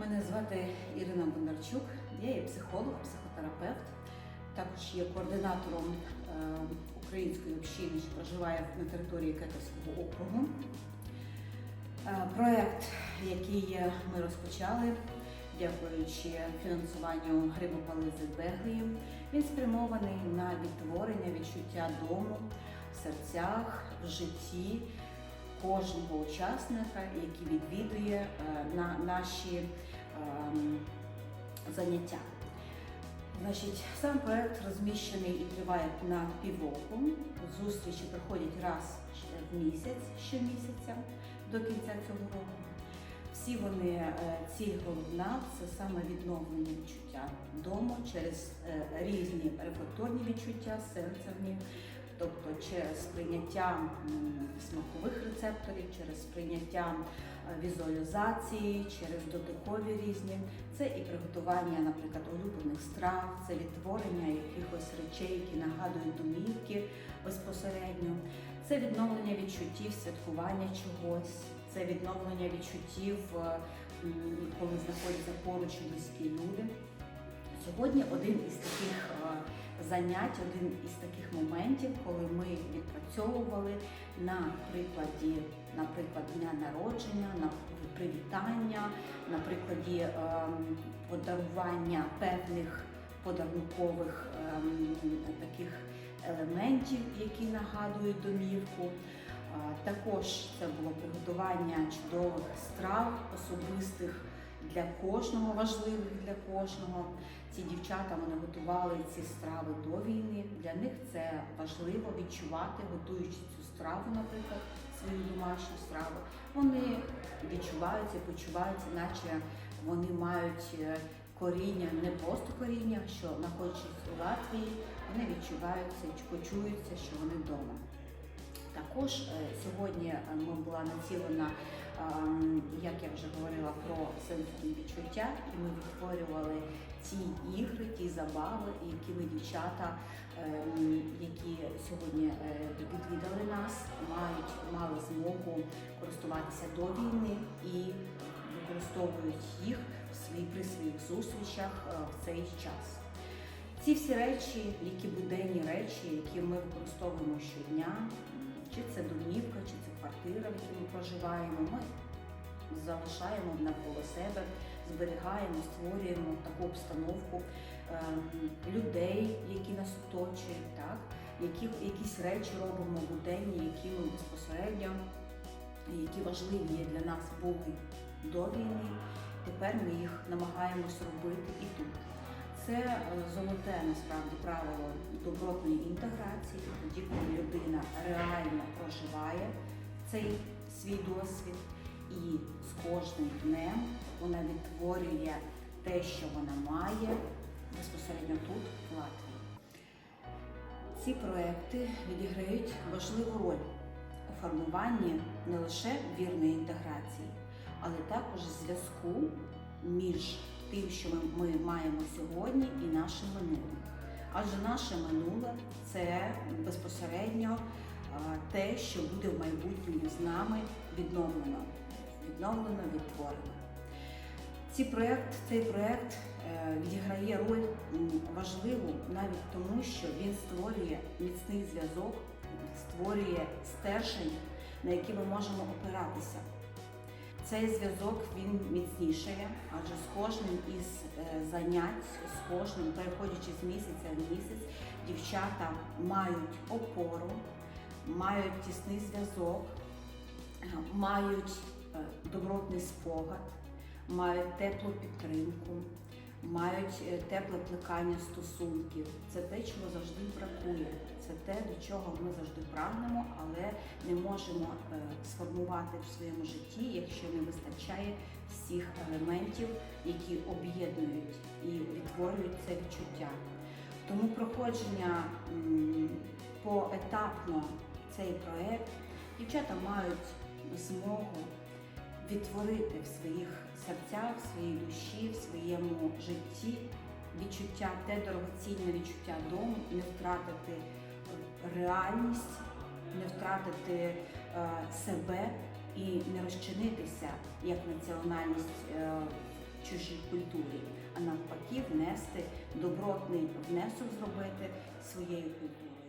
Мене звати Ірина Бондарчук, я є психолог, психотерапевт, також є координатором е, української общини, що проживає на території Кекарського округу. Е, Проект, який ми розпочали, дякуючи фінансуванню Грибопализи Беглії, він спрямований на відтворення відчуття дому в серцях, в житті кожного учасника, який відвідує е, на наші ем, заняття. Значить, сам проект розміщений і триває на півроку. Зустрічі проходять раз в місяць щомісяця до кінця цього року. Всі вони е, ціль головна це саме відновлення відчуття дому через е, різні рефлекторні відчуття, сенсорні, тобто через сприйняття м, смакових рецепторів, через сприйняття е, візуалізації, через дотикові різні. Це і приготування, наприклад, улюблених страв, це відтворення якихось речей, які нагадують домівки безпосередньо. Це відновлення відчуттів, святкування чогось, це відновлення відчуттів, е, коли знаходяться поруч близькі люди. Сьогодні один із таких е, занять, один із таких моментів, коли ми відпрацьовували на прикладі, наприклад, дня народження, на привітання, на прикладі ем, подарування певних подарункових ем, таких елементів, які нагадують домівку. Також це було приготування чудових страв особистих для кожного, важливих для кожного. Ці дівчата вони готували ці страви до війни. Для них це важливо відчувати, готуючи цю страву, наприклад, свою домашню страву. Вони відчуваються, почуваються, наче вони мають е, коріння, не просто коріння, що знаходячись у Латвії, вони відчуваються, почуються, що вони вдома. Також е, сьогодні е, ми була націлена, як я вже говорила, про сенсорні відчуття, і ми відтворювали ті ігри, ті забави, які ми дівчата, ем, які сьогодні е, відвідали нас, мають мали змогу користуватися до війни і використовують їх в свої при своїх зустрічах е, в цей час. Ці всі речі, які буденні речі, які ми використовуємо щодня, чи це домівка, чи це квартира, в якій ми проживаємо, ми залишаємо навколо себе, зберігаємо, створюємо таку обстановку ем, людей, які нас оточують, так? які, якісь речі робимо буденні, які ми безпосередньо, які важливі є для нас були до війни. Тепер ми їх намагаємось робити і тут. Це е, золоте насправді правило добротної інтеграції, тоді, коли людина реально проживає цей свій досвід, і з кожним днем вона відтворює те, що вона має безпосередньо тут, в Латвії. Ці проекти відіграють важливу роль у формуванні не лише вірної інтеграції, але також зв'язку між тим, що ми, маємо сьогодні, і нашим минулим. Адже наше минуле це безпосередньо те, що буде в майбутньому з нами відновлено, відновлено, відтворено. Ці проект, цей проект е, відіграє роль важливу навіть тому, що він створює міцний зв'язок, створює стержень, на який ми можемо опиратися. Цей зв'язок він міцнішає, адже з кожним із е, занять, з кожним, переходячи з місяця в місяць, дівчата мають опору, мають тісний зв'язок, мають е, добротний спогад, мають теплу підтримку, мають е, тепле плекання стосунків. Це те, чого завжди бракує. Це те, до чого ми завжди прагнемо, але не можемо е, сформувати в своєму житті, якщо не вистачає всіх елементів, які об'єднують і відтворюють це відчуття. Тому проходження поетапно цей проект дівчата мають змогу відтворити в своїх серцях, в своїй душі, в своєму житті відчуття, те дорогоцінне відчуття дому, не втратити реальність, не втратити е, себе і не розчинитися як національність е, чужій культурі, а навпаки, внести добротний внесок зробити своєю культурою.